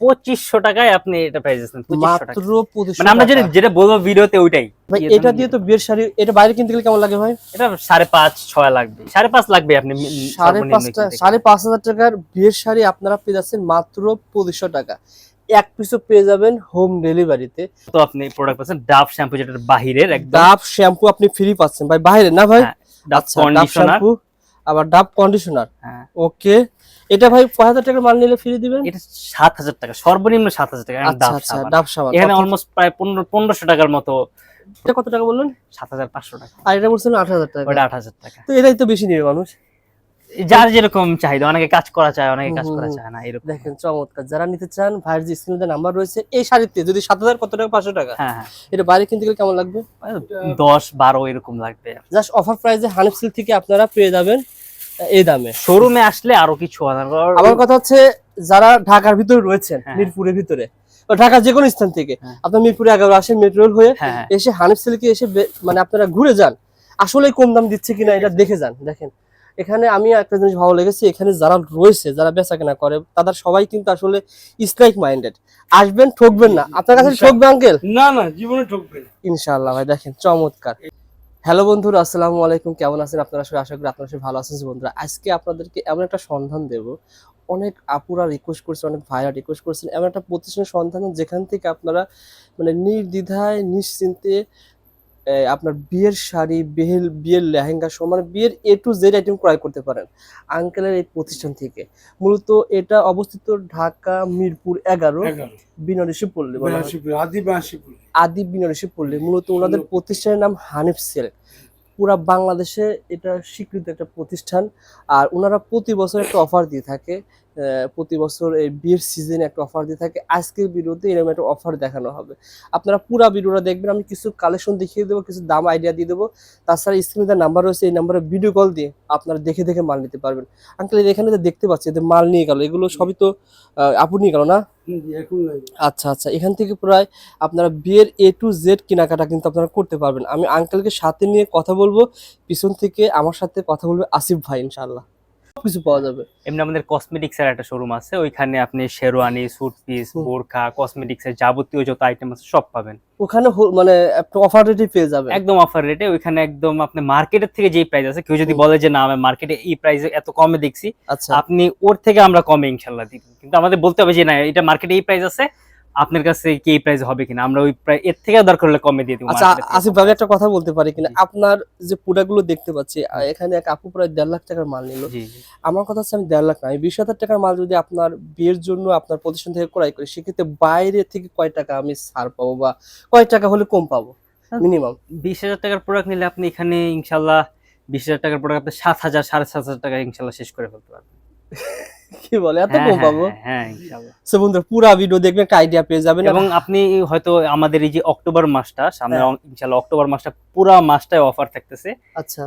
পঁচিশশো টাকায় আপনি এটা পেয়ে যাচ্ছেন মাত্র মানে আমরা যেটা যেটা বলব ভিডিওতে ওইটাই। ভাই এটা দিয়ে তো বিয়ের শাড়ি এটা বাইরে কিনতে গেলে কেমন লাগে ভাই? এটা সাড়ে পাঁচ ছয় লাগবে। সাড়ে পাঁচ লাগবে আপনি সাড়ে পাঁচটা সাড়ে পাঁচ হাজার টাকার বিয়ের শাড়ি আপনারা পেয়ে যাচ্ছেন মাত্র পঁচিশশো টাকা। এক পিসও পেয়ে যাবেন হোম ডেলিভারিতে তো আপনি প্রোডাক্ট পাচ্ছেন ডাব শ্যাম্পু যেটা বাহিরের একদম। ডাব শ্যাম্পু আপনি ফ্রি পাচ্ছেন। ভাই বাইরে না ভাই? ডাব আচ্ছা শ্যাম্পু আবার ডাব কন্ডিশনার হ্যাঁ। ওকে এটা ভাই কয় হাজার টাকার মাল নিলে ফ্রি দিবেন? এটা সাত হাজার টাকা সর্বনিম্ন সাত হাজার টাকা আচ্ছা আচ্ছা। ডাব সাবান। এখানে অলমোস্ট প্রায় পনেরো পনেরোশো টাকার মতো। এটা কত টাকা বললেন? সাত হাজার পাঁচশো টাকা। আর এটা বলছেন আট হাজার টাকা। ওটা আট হাজার টাকা। তো এটাই তো বেশি নিবে মানুষ। যার যেরকম চাহিদা অনেকে কাজ করা চায় অনেকে কাজ করা চায় না এরকম। দেখেন চমৎকার। যারা নিতে চান ভাইয়ের যে স্ক্রিনে নাম্বার রয়েছে এই শাড়িতে যদি সাত হাজার কত টাকা? পাঁচশো টাকা। হ্যাঁ হ্যাঁ। এটা বাইরে কিনতে গেলে কেমন লাগবে? দশ বারো এরকম লাগবে। জাস্ট অফার প্রাইসে হানিফ সিল্ক থেকে আপনারা পেয়ে যাবেন। এই দামে। শোরুমে আসলে আরও কিছু আমার কথা হচ্ছে যারা ঢাকার ভিতরে রয়েছেন হ্যাঁ। মিরপুরের ভিতরে ঢাকার যে কোনো স্থান থেকে হ্যাঁ। আপনার মিরপুরে এগারো আসেন মেট্রো রেল হয়ে হ্যাঁ এসে হানিফ সিল্কে এসে মানে আপনারা ঘুরে যান। আসলে কম দাম দিচ্ছে কিনা এটা দেখে যান দেখেন। এখানে আমি একটা জিনিস ভালো লেগেছে এখানে যারা রয়েছে যারা বেচা কেনা করে তাদের সবাই কিন্তু আসলে স্ট্রাইক মাইন্ডেড আসবেন ঠকবেন না। আপনার কাছে ঠকবে আঙ্কেল না না জীবনে ঠকবে না। ইনশাআল্লাহ ভাই দেখেন চমৎকার। হ্যালো বন্ধুরা, আসসালামু আলাইকুম। কেমন আছেন আপনারা? সবাই আশা করি আপনারা সবাই ভালো আছেন বন্ধুরা। আজকে আপনাদেরকে এমন একটা সন্ধান দেব। অনেক আপুরা রিকোয়েস্ট করছে, অনেক ভাইরা রিকোয়েস্ট করছেন। এমন একটা প্রতিষ্ঠানের সন্ধান যেখান থেকে আপনারা মানে নির্দ্বিধায়, নিশ্চিন্তে আপনার বিয়ের শাড়ি বিয়ের বিয়ের লেহেঙ্গা সহ মানে বিয়ের এ টু জেড আইটেম ক্রয় করতে পারেন আঙ্কেলের এই প্রতিষ্ঠান থেকে। মূলত এটা অবস্থিত ঢাকা মিরপুর এগারো বিনরিশি পল্লী আদি বিনারসি পল্লী মূলত ওনাদের প্রতিষ্ঠানের নাম হানিফ সেল। পুরা বাংলাদেশে এটা স্বীকৃত একটা প্রতিষ্ঠান আর ওনারা প্রতি বছর একটা অফার দিয়ে থাকে প্রতি বছর এই বিয়ের সিজনে একটা অফার দিয়ে থাকে। আজকের ভিডিওতে এরকম একটা অফার দেখানো হবে। আপনারা পুরা ভিডিওটা দেখবেন। আমি কিছু কালেকশন দেখিয়ে দেবো কিছু দাম আইডিয়া দিয়ে দেবো। তাছাড়া স্ক্রিনে নাম্বার রয়েছে এই নাম্বারে ভিডিও কল দিয়ে আপনারা দেখে দেখে মাল নিতে পারবেন। আঙ্কেল এখানে যে দেখতে পাচ্ছি যে মাল নিয়ে গেল। এগুলো সবই তো আহ, আপু নিয়ে গেল না। আচ্ছা আচ্ছা। এখান থেকে প্রায় আপনারা বিয়ের এ টু জেড কেনাকাটা কিন্তু আপনারা করতে পারবেন। আমি আঙ্কেলকে সাথে নিয়ে কথা বলব। পিছন থেকে আমার সাথে কথা বলবে আসিফ ভাই ইনশাআল্লাহ। সব কিছু পাওয়া যাবে। এমনি আমাদের কসমেটিক্স এর একটা শোরুম আছে ওইখানে আপনি শেরওয়ানি স্যুট পিস। বোরখা কসমেটিক্স এর যাবতীয় যত আইটেম আছে সব পাবেন। ওখানে মানে একটা অফার রেটে পেয়ে যাবেন। একদম অফার রেটে ওইখানে একদম আপনি মার্কেটের থেকে যেই প্রাইস আছে কেউ যদি বলে যে না আমি মার্কেটে এই প্রাইসে এত কমে দেখছি আচ্ছা। আপনি ওর থেকে আমরা কমে ইনশাল্লাহ দিব কিন্তু আমাদের বলতে হবে যে না এটা মার্কেটে এই প্রাইস আছে আপনার কাছে কি এই প্রাইস হবে কিনা? আমরা ওই প্রাইস এর থেকে দরকার হলে কমে দিয়ে দিব আচ্ছা আসিফ ভাই একটা কথা বলতে পারি কিনা? আপনার যে প্রোডাক্টগুলো দেখতে পাচ্ছি এখানে এক আপু প্রায় দেড় লাখ টাকার মাল নিল। আমার কথা হচ্ছে আমি দেড় লাখ না আমি বিশ হাজার টাকার মাল যদি আপনার বিয়ের জন্য আপনার প্রতিষ্ঠান থেকে ক্রয় করি সেক্ষেত্রে বাইরে থেকে কয় টাকা আমি ছাড় পাবো বা কয় টাকা হলে কম পাবো। মিনিমাম বিশ হাজার টাকার প্রোডাক্ট নিলে আপনি এখানে ইনশাল্লাহ বিশ হাজার টাকার প্রোডাক্ট আপনি সাত হাজার সাড়ে সাত হাজার টাকা ইনশাল্লাহ শেষ করে ফেলতে পারবেন। কি বলে? এত হ্যাঁ, কম হ্যাঁ, পাবো। হ্যাঁ, হ্যাঁ সো বন্ধুরা পুরো ভিডিও দেখবেন একটা আইডিয়া পেয়ে যাবেন। এবং আপনি হয়তো আমাদের এই যে অক্টোবর মাসটা সামনে অক্টোবর মাসটা পুরো মাসটায় অফার থাকতেছে। আচ্ছা।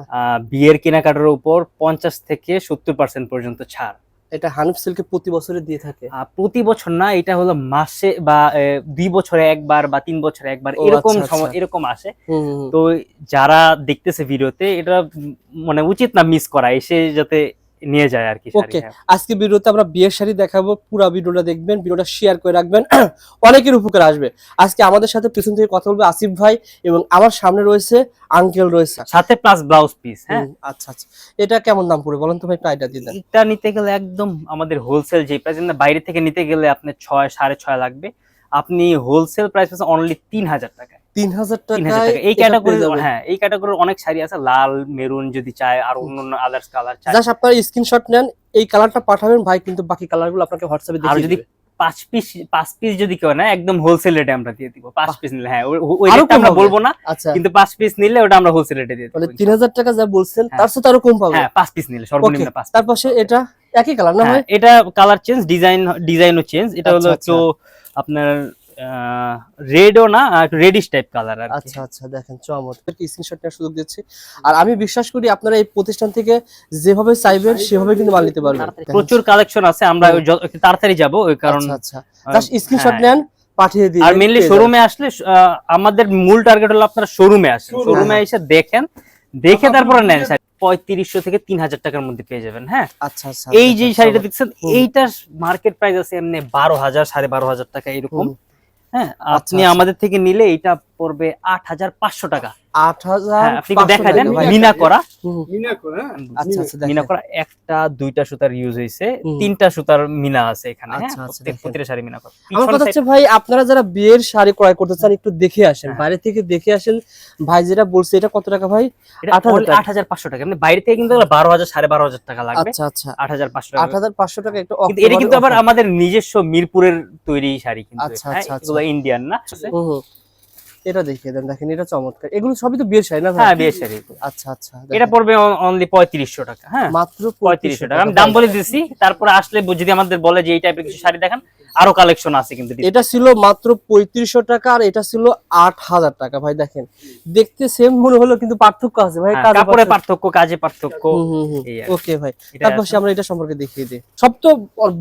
বিয়ের কেনাকাটার উপর পঞ্চাশ থেকে সত্তর পার্সেন্ট পর্যন্ত ছাড়। এটা হানিফ সিল্কে প্রতি বছরে দিয়ে থাকে? প্রতি বছর না এটা হলো মাসে বা দুই বছরে একবার বা তিন বছরে একবার এরকম আচ্ছা, সময় আচ্ছা। এরকম আসে। তো যারা দেখতেছে ভিডিওতে এটা মানে উচিত না মিস করা এসে যাতে নিয়ে যায় আর কি। Okay. হ্যাঁ। আজকে ভিডিওতে আমরা বিয়ের শাড়ি দেখাবো পুরো ভিডিওটা দেখবেন ভিডিওটা শেয়ার করে রাখবেন অনেকের উপকার আসবে আজকে আমাদের সাথে পিছন থেকে কথা বলবে আসিফ ভাই এবং আমার সামনে রয়েছে আঙ্কেল রয়েছে সাথে প্লাস ব্লাউজ পিস হ্যাঁ আচ্ছা আচ্ছা এটা কেমন দাম পড়বে বলেন তো ভাই দিয়ে দেন এটা নিতে গেলে একদম আমাদের হোলসেল যে প্রাইস বাইরে থেকে নিতে গেলে আপনার ছয় সাড়ে ছয় লাগবে আপনি হোলসেল প্রাইস পাচ্ছেন অনলি তিন হাজার টাকায় তিন হাজার টাকা এই ক্যাটাগরি হ্যাঁ এই ক্যাটাগরির অনেক শাড়ি আছে লাল মেরুন যদি চায় আর অন্য অন্য আদার্স কালার চায়। জাস্ট আপনারা স্ক্রিনশট নেন এই কালারটা পাঠাবেন ভাই কিন্তু বাকি কালারগুলো আপনাকে হোয়াটসঅ্যাপে দেখিয়ে যদি পাঁচ পিস পাঁচ পিস যদি কেউ না একদম হোলসেল রেটে আমরা দিয়ে দিব। পাঁচ পিস নিলে হ্যাঁ ওই- ওই রেটটা আমরা বলব না আচ্ছা। কিন্তু পাঁচ পিস নিলে ওটা আমরা হোলসেল রেটে দিয়ে মানে দেবো। তিন হাজার টাকা যা বলছেন হ্যাঁ। তার সাথে আরও কম পাবে। হ্যাঁ পাঁচ পিস নিলে সর্বনিম্ন পাঁচ piece। এটা একই কালার না হ্যাঁ, এটা কালার চেঞ্জ ডিজাইন ডিজাইনও চেঞ্জ এটা হলো আচ্ছা, আপনার রেডও না রেডিশ টাইপ কালার আর আচ্ছা আচ্ছা দেখেন চমৎকার। স্ক্রিনশট নেওয়ার সুযোগ দিচ্ছি। আর আমি বিশ্বাস করি আপনারা এই প্রতিষ্ঠান থেকে যেভাবে চাইবেন সেভাবে কিন্তু মাল নিতে পারবেন। প্রচুর কালেকশন আছে আমরা তাড়াতাড়ি যাব ওই কারণ আচ্ছা। আচ্ছা জাস্ট স্ক্রিনশট হ্যাঁ। নেন পাঠিয়ে দিন আর মেইনলি শোরুমে আসলে আমাদের মূল টার্গেট হলো আপনারা শোরুমে আসেন। শোরুমে হ্যাঁ। এসে দেখেন দেখে তারপরে নেন। পঁয়ত্রিশশো থেকে তিন হাজার টাকার মধ্যে পেয়ে যাবেন হ্যাঁ আচ্ছা আচ্ছা এই যে আচ্ছা, শাড়িটা আচ্ছা। দেখছেন এইটা এইটার মার্কেট প্রাইস আছে এমনি বারো হাজার সাড়ে বারো হাজার টাকা এরকম হ্যাঁ আচ্ছা, আপনি আচ্ছা। আমাদের থেকে নিলে এটা পড়বে আট হাজার পাঁচশো টাকা। আট হাজার হ্যাঁ আপনি দেখা দেন। মিনা করা। মিনা হ্যাঁ আচ্ছা আচ্ছা মিনা করা একটা দুইটা সুতার ইউজ হয়েছে তিনটা সুতার মিনা আছে এখানে হ্যাঁ আচ্ছা, আচ্ছা, প্রত্যেক দেখেন। প্রতিটা শাড়ি মিনা করা। আমার কথা হচ্ছে ভাই আপনারা যারা বিয়ের শাড়ি ক্রয় করতে চান একটু দেখে আসেন। বাইরে থেকে দেখে আসেন। ভাই যেটা বলছে এটা কত টাকা ভাই? আট হাজার পাঁচশো টাকা। মানে বাইরে থেকে কিন্তু বারো হাজার সাড়ে বারো হাজার টাকা লাগবে। আচ্ছা আচ্ছা। আট হাজার পাঁচশো আট হাজার পাঁচশো টাকা একটু এটা কিন্তু আবার আমাদের নিজস্ব মিরপুরের তৈরি শাড়ি কিন্তু ইন্ডিয়ান না। এটা দেখিয়ে দেন দেখেন এটা চমৎকার। এগুলো সবই তো বিয়ের শাড়ি না হ্যাঁ বিয়ের শাড়ি। আচ্ছা আচ্ছা এটা পড়বে অনলি পঁয়ত্রিশশো টাকা হ্যাঁ? মাত্র পঁয়ত্রিশশো টাকা। আমি দাম বলে দিচ্ছি তারপরে আসলে যদি আমাদের বলে যে এই টাইপের কিছু শাড়ি দেখান আরও কালেকশন আছে কিন্তু এটা ছিল মাত্র পঁয়ত্রিশশো টাকা আর এটা ছিল আট হাজার টাকা ভাই দেখেন। দেখতে সেম মনে হলো কিন্তু পার্থক্য আছে ভাই হ্যাঁ, কাপড়ে পার্থক্য। কাজে পার্থক্য ওকে ভাই। তারপর। আমরা এটা সম্পর্কে দেখিয়ে দিই। সব তো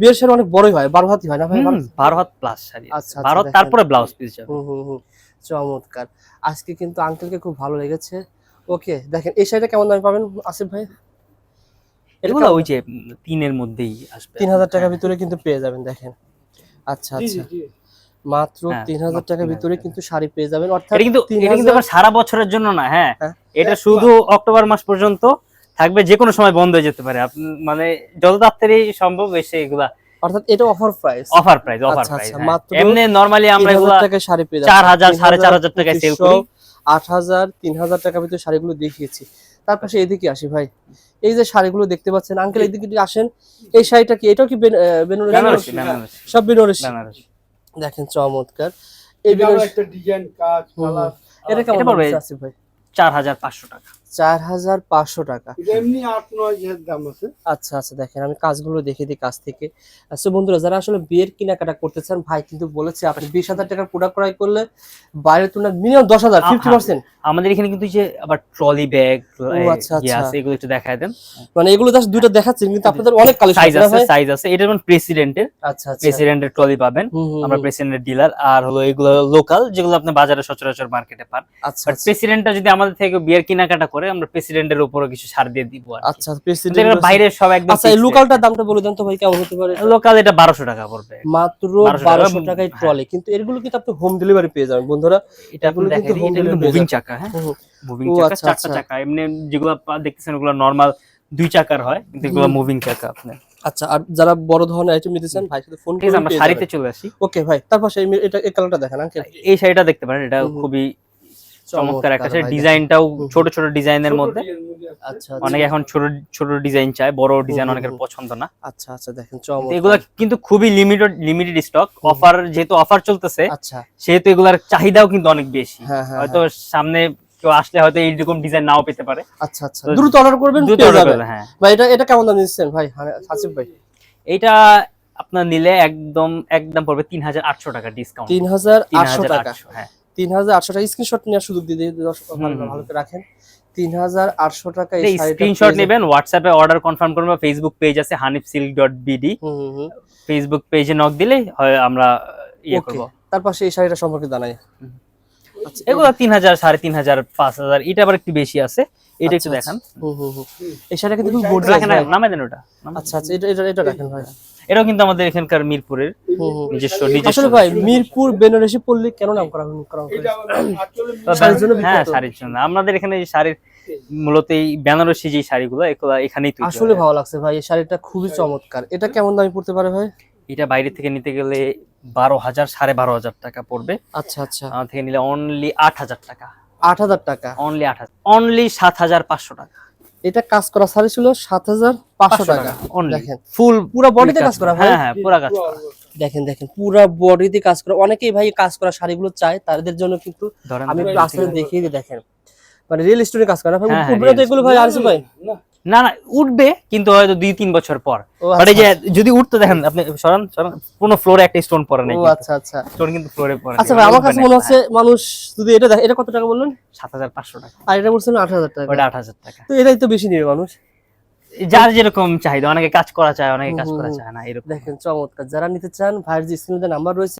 বিয়ের শাড়ি অনেক বড়ই হয় বারো হাতি হয় না ভাই হুম, বারো হাত প্লাস শাড়ি আচ্ছা, আচ্ছা, বারো হাত দেখেন। তারপরে ব্লাউজ পিস যাবে। হুম হুম হুম। চমৎকার। আজকে কিন্তু আঙ্কেলকে খুব ভালো লেগেছে। ওকে দেখেন এই শাড়িটা কেমন দামে পাবেন আসিফ ভাই? এটা এগুলো ওই যে তিনের মধ্যেই আসবে। তিন হাজার টাকার ভিতরে কিন্তু পেয়ে যাবেন দেখেন। আচ্ছা জি জি আচ্ছা। মাত্র হ্যাঁ, তিন হাজার টাকার ভিতরে কিন্তু শাড়ি পেয়ে যাবেন অর্থাৎ এটা কিন্তু এটা কিন্তু আবার সারা বছরের জন্য না হ্যাঁ। হ্যাঁ। এটা শুধু অক্টোবর মাস পর্যন্ত থাকবে যে কোনো সময় বন্ধ হয়ে যেতে পারে। মানে যত তাড়াতাড়ি সম্ভব এসে এগুলা অর্থাৎ এটা offer price offer price offer price আচ্ছা, মাত্র এমনি নরমালি আমরা এগুলা টাকায় শাড়ি পেয়ে চার হাজার সাড়ে চার হাজার টাকায় সেল করি। আট হাজার তিন হাজার ভিতরে শাড়িগুলো দেখিয়েছি। তারপর সে এদিকে আসি ভাই। এই যে শাড়িগুলো দেখতে পাচ্ছেন আঙ্কেল এদিকে যদি আসেন এই শাড়িটা কি? এটাও কি বেন- আহ, বেনারসি? সব বেনারসি। বেনারসি। দেখেন চমৎকার। এই এটা বেনারসি একটা ডিজাইন কাজ এটা কেমন আসিফ ভাই? চার হাজার পাঁচশো টাকা। চার হাজার পাঁচশো টাকা। এমনি আট নয় দাম আছে। আচ্ছা আচ্ছা দেখেন আমি কাজগুলো দেখে দিই কাছ থেকে। আচ্ছা বন্ধুরা যারা আসলে বিয়ের কেনাকাটা করতে চান ভাই কিন্তু বলেছে আপনি বিশ হাজার টাকার প্রোডাক্ট ক্রয় করলে বাইরের তুলনায় মিনিমাম দশ হাজার ফিফটি পার্সেন্ট আমাদের এখানে কিন্তু এই যে আবার ট্রলি ব্যাগ আচ্ছা, আচ্ছা। আছে এগুলো একটু দেখায় দেন। মানে এগুলো জাস্ট দুইটা দেখাচ্ছেন কিন্তু আপনাদের অনেক কালেকশন সাইজ আছে সাইজ আছে এটা যেমন প্রেসিডেন্টের আচ্ছা আচ্ছা। প্রেসিডেন্টের ট্রলি পাবেন। আমরা। প্রেসিডেন্টের ডিলার আর হলো এগুলো লোকাল যেগুলো আপনি বাজারে সচরাচর মার্কেটে পান। আচ্ছা বাট আচ্ছা। প্রেসিডেন্টটা যদি আমাদের থেকে বিয়ের কেনাকাটা করে আমরা প্রেসিডেন্টের উপরও কিছু ছাড় দিয়ে দিব আচ্ছা প্রেসিডেন্ট এগুলো বাইরের সব একদম আচ্ছা এই লোকালটার দামটা বলে দেন তো ভাই কেমন হতে পারে? লোকাল এটা বারোশো টাকা পড়বে। মাত্র 1200 টাকা। বারোশো টাকায় ট্রলি কিন্তু এগুলো কিন্তু আপনি হোম ডেলিভারি পেয়ে যাবেন। বন্ধুরা এটা আপনি দেখেন এটা কিন্তু মুভিং চাকা হ্যাঁ। মুভিং চাকা আচ্ছা, চারটা আচ্ছা। চাকা। এমনি যেগুলো দেখতেছেন ওগুলো নরমাল দুই চাকার হয় কিন্তু এগুলো মুভিং চাকা আপনি আচ্ছা আর যারা বড় ধরনের আইটেম নিতে চান ভাই সাথে ফোন করে আমরা শাড়িতে চলে আসি। ওকে ভাই তারপর সেই এটা এই কালারটা দেখেন আঙ্কেল। এই শাড়িটা দেখতে পারেন এটা। খুবই চমৎকার একটা ডিজাইনটাও। ছোট ছোট ডিজাইনের মধ্যে। আছে। আচ্ছা অনেকে এখন ছোট ছোট ডিজাইন চায় বড় ডিজাইন অনেকের পছন্দ না। আচ্ছা আচ্ছা দেখেন চমৎকার। এগুলো কিন্তু খুবই লিমিটেড লিমিটেড স্টক অফার যেহেতু অফার চলতেছে আচ্ছা। সেহেতু এগুলার চাহিদাও কিন্তু অনেক বেশি। হ্যাঁ হ্যাঁ হয়তো সামনে কেউ আসলে হয়তো এইরকম ডিজাইন নাও পেতে পারে। আচ্ছা আচ্ছা। দ্রুত অর্ডার করবেন দ্রুত যাবেন। করলে, হ্যাঁ। ভাই এটা এটা কেমন দাম দিচ্ছেন ভাই হ্যাঁ, ভাই? এইটা আপনার নিলে একদম একদম পড়বে তিন হাজার আটশো টাকা ডিসকাউন্ট তিন হাজার আটশো টাকা। হ্যাঁ। তিন হাজার আটশো টাকা স্ক্রিনশট নেওয়ার সুযোগ দিয়ে ভালো করে রাখেন। তিন হাজার আটশো টাকা স্ক্রিনশট নেবেন হোয়াটসঅ্যাপে অর্ডার কনফার্ম করবেন ফেসবুক পেজ আছে Hanif silk dot BD Facebook পেজে নক দিলে হয় আমরা ইয়ে করব। তারপর সেই শাড়িটা সম্পর্কে জানাই। আচ্ছা এগুলো তিন হাজার সাড়ে তিন হাজার পাঁচ হাজার এটা আবার একটু বেশি আছে। এটা একটু আচ্ছা, দেখান। হুম হুম এই শাড়িটা কিন্তু রাখেন নামে দেন ওটা। আচ্ছা আচ্ছা এটা এটা এটা রাখেন ভাই। এটাও কিন্তু আমাদের এখানকার মিরপুরের। নিজস্ব আসলে নিজস্ব ভাই মিরপুর বেনারসি পল্লী কেন নাম করা করা হয়েছে? হ্যাঁ শাড়ির জন্য। আমাদের এখানে এই শাড়ির মূলত এই বেনারসি যে শাড়িগুলো এগুলো এখানেই তৈরি আসলে ভালো লাগছে ভাই এই শাড়িটা খুবই চমৎকার। এটা কেমন দামে পড়তে পারে ভাই? এটা বাইরে থেকে নিতে গেলে বারো হাজার সাড়ে বারো হাজার টাকা পড়বে। আচ্ছা আচ্ছা। আমার থেকে নিলে অনলি আট হাজার টাকা। আট হাজার টাকা। অনলি আট হাজার। অনলি সাত হাজার পাঁচশো টাকা। এটা কাজ করা শাড়ি ছিল সাত হাজার পাঁচশো টাকা। দেখেন ফুল পুরো বডিতে কাজ করা ভাই। হ্যাঁ হ্যাঁ পুরো কাজ করা। দেখেন দেখেন পুরো বডিতে কাজ করা। অনেকেই ভাই কাজ করা শাড়িগুলো চায় তাদের জন্য কিন্তু আমি একটু আসলে দেখিয়ে দিই দেখেন। মানে রিয়েল স্টোরি কাজ করা। ভাই হ্যাঁ, হ্যাঁ, এগুলো ভাই আরসি ভাই? না না না উঠবে কিন্তু হয়তো দুই তিন বছর পর। বাট এই আচ্ছা, যে যদি উঠতে দেখেন আপনি সরান সরান কোনো ফ্লোরে একটা স্টোন পরে নেই আচ্ছা আচ্ছা। স্টোন কিন্তু ফ্লোরে পরে আচ্ছা ভাই আমার কাছে মনে হচ্ছে মানুষ যদি এটা দেখে এটা কত টাকা বললেন? সাত হাজার পাঁচশো টাকা। আর এটা বলছেন আট হাজার টাকা। ওটা আট হাজার টাকা। তো এটাই তো বেশি নেবে মানুষ। যার যেরকম চাহিদা অনেকে কাজ করা চায় অনেকে কাজ করা চায় না এরকম। দেখেন চমৎকার। যারা নিতে চান ভাইয়ের যে স্ক্রিনে নাম্বার রয়েছে